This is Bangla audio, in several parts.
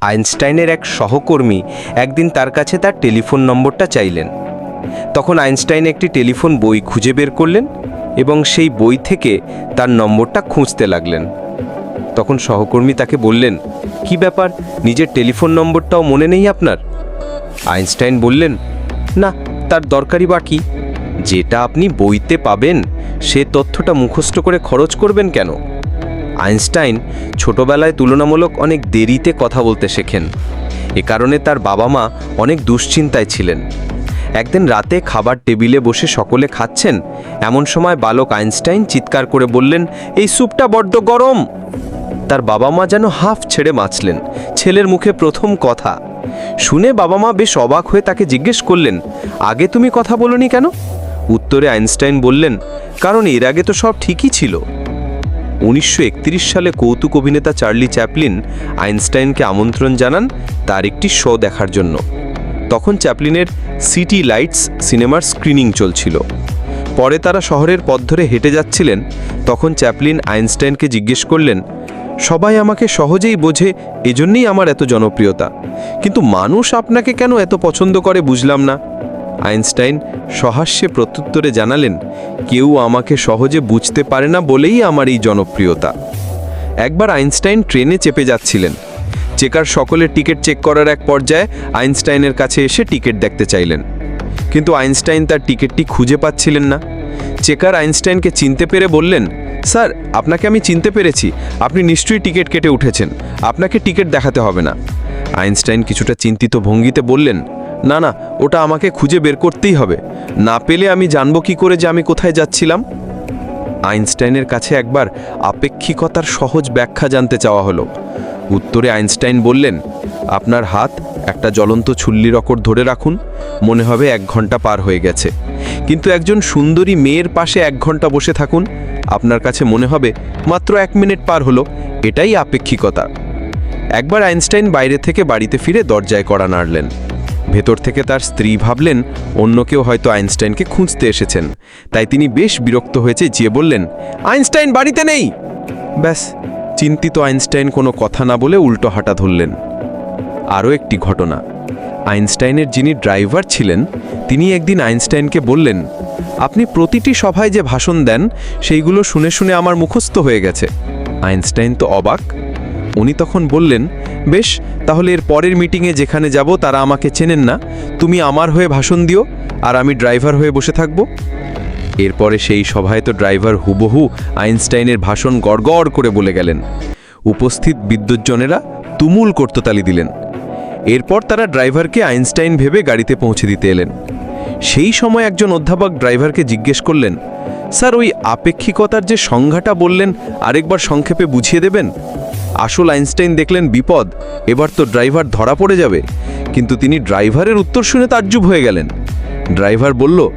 আইনস্টাইনের এক সহকর্মী একদিন তার কাছে তার টেলিফোন নম্বরটা চাইলেন। তখন আইনস্টাইন একটি টেলিফোন বই খুঁজে বের করলেন এবং সেই বই থেকে তার নম্বরটা খুঁজতে লাগলেন। তখন সহকর্মী তাকে বললেন, কি ব্যাপার? নিজের টেলিফোন নম্বরটাও মনে নেই আপনার? আইনস্টাইন বললেন, না, তার দরকারি বাকি। যেটা আপনি বইতে পাবেন, সে তথ্যটা মুখস্থ করে খরচ করবেন কেন? আইনস্টাইন ছোটবেলায় তুলনামূলক অনেক দেরিতে কথা বলতে শেখেন। এ কারণে তার বাবা মা অনেক দুশ্চিন্তায় ছিলেন। একদিন রাতে খাবার টেবিলে বসে সকলে খাচ্ছেন, এমন সময় বালক আইনস্টাইন চিৎকার করে বললেন, এই স্যুপটা বড্ড গরম! তার বাবা মা যেন হাফ ছেড়ে বাঁচলেন, ছেলের মুখে প্রথম কথা। শুনে বাবা মা বেশ অবাক হয়ে তাকে জিজ্ঞেস করলেন, আগে তুমি কথা বলনি কেন? উত্তরে আইনস্টাইন বললেন, কারণ এর আগে তো সব ঠিকই ছিল। উনিশশো একত্রিশ সালে কৌতুক অভিনেতা চার্লি চ্যাপলিন আইনস্টাইনকে আমন্ত্রণ জানান তার একটি শো দেখার জন্য। তখন চ্যাপলিনের সিটি লাইটস সিনেমার স্ক্রিনিং চলছিল। পরে তারা শহরের পথ ধরে হেঁটে যাচ্ছিলেন, তখন চ্যাপলিন আইনস্টাইনকে জিজ্ঞেস করলেন, সবাই আমাকে সহজেই বোঝে, এজন্যই আমার এত জনপ্রিয়তা। কিন্তু মানুষ আপনাকে কেন এত পছন্দ করে বুঝলাম না? আইনস্টাইন সহাস্যে প্রত্যুত্তরে জানালেন, কেউ আমাকে সহজে বুঝতে পারে না বলেই আমার এই জনপ্রিয়তা। একবার আইনস্টাইন ট্রেনে চেপে যাচ্ছিলেন। চেকার সকলের টিকিট চেক করার এক পর্যায়ে আইনস্টাইনের কাছে এসে টিকিট দেখতে চাইলেন। কিন্তু আইনস্টাইন তার টিকিটটি খুঁজে পাচ্ছিলেন না। চেকার আইনস্টাইনকে চিনতে পেরে বললেন, স্যার, আপনাকে আমি চিনতে পেরেছি। আপনি নিশ্চয়ই টিকিট কেটে উঠেছেন। আপনাকে টিকিট দেখাতে হবে না। আইনস্টাইন কিছুটা চিন্তিত ভঙ্গিতে বললেন না না, ওটা আমাকে খুঁজে বের করতেই হবে। না পেলে আমি জানব কি করে যে আমি কোথায় যাচ্ছিলাম। আইনস্টাইনের কাছে একবার আপেক্ষিকতার সহজ ব্যাখ্যা জানতে চাওয়া হলো। উত্তরে আইনস্টাইন বললেন, আপনার হাত একটা জ্বলন্ত ছুল্লি রকর ধরে রাখুন, মনে হবে এক ঘণ্টা পার হয়ে গেছে। কিন্তু একজন সুন্দরী মেয়ের পাশে এক ঘণ্টা বসে থাকুন, আপনার কাছে মনে হবে মাত্র এক মিনিট পার হলো, এটাই আপেক্ষিকতা। একবার আইনস্টাইন বাইরে থেকে বাড়িতে ফিরে দরজায় কড়া নাড়লেন। ভেতর থেকে তার স্ত্রী ভাবলেন, অন্য কেউ হয়তো আইনস্টাইনকে খুঁজতে এসেছেন। তাই তিনি বেশ বিরক্ত হয়েছে যে বললেন, আইনস্টাইন বাড়িতে নেই! ব্যাস, চিন্তিত আইনস্টাইন কোনো কথা না বলে উল্টো হাঁটা ধরলেন। আরও একটি ঘটনা। আইনস্টাইনের যিনি ড্রাইভার ছিলেন, তিনি একদিন আইনস্টাইনকে বললেন, আপনি প্রতিটি সভায় যে ভাষণ দেন, সেইগুলো শুনে শুনে আমার মুখস্থ হয়ে গেছে। আইনস্টাইন তো অবাক। উনি তখন বললেন বেশ, তাহলে এর পরের মিটিংয়ে যেখানে যাব তারা আমাকে চেনেন না। তুমি আমার হয়ে ভাষণ দিও, আর আমি ড্রাইভার হয়ে বসে থাকব। এরপরে সেই সভায় তো ড্রাইভার হুবহু আইনস্টাইনের ভাষণ গড়গড় করে বলে গেলেন। উপস্থিত বিদ্যুৎজনেরা তুমুল কর্ততালি দিলেন। এরপর তারা ড্রাইভারকে আইনস্টাইন ভেবে গাড়িতে পৌঁছে দিতে এলেন। সেই সময় একজন অধ্যাপক ড্রাইভারকে জিজ্ঞেস করলেন, স্যার, ওই আপেক্ষিকতার যে সংজ্ঞাটা বললেন, আরেকবার সংক্ষেপে বুঝিয়ে দেবেন? আসল আইনস্টাইন দেখলেন বিপদ, এবার তো ড্রাইভার ধরা পড়ে যাবে। কিন্তু তিনি ড্রাইভারের উত্তর শুনে তাজ্জুব হয়ে গেলেন। ড্রাইভার বলল,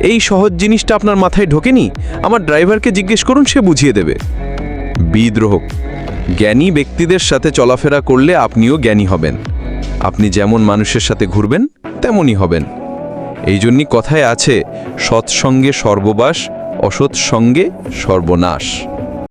এই সহজ জিনিসটা আপনার মাথায় ঢোকেনি? আমার ড্রাইভারকে জিজ্ঞেস করুন, সে বুঝিয়ে দেবে। বিদ্রোহ। জ্ঞানী ব্যক্তিদের সাথে চলাফেরা করলে আপনিও জ্ঞানী হবেন। আপনি যেমন মানুষের সাথে ঘুরবেন, তেমনই হবেন। এই জন্যই কথায় আছে, সৎসঙ্গে সর্ববাস অসৎ সঙ্গে সর্বনাশ।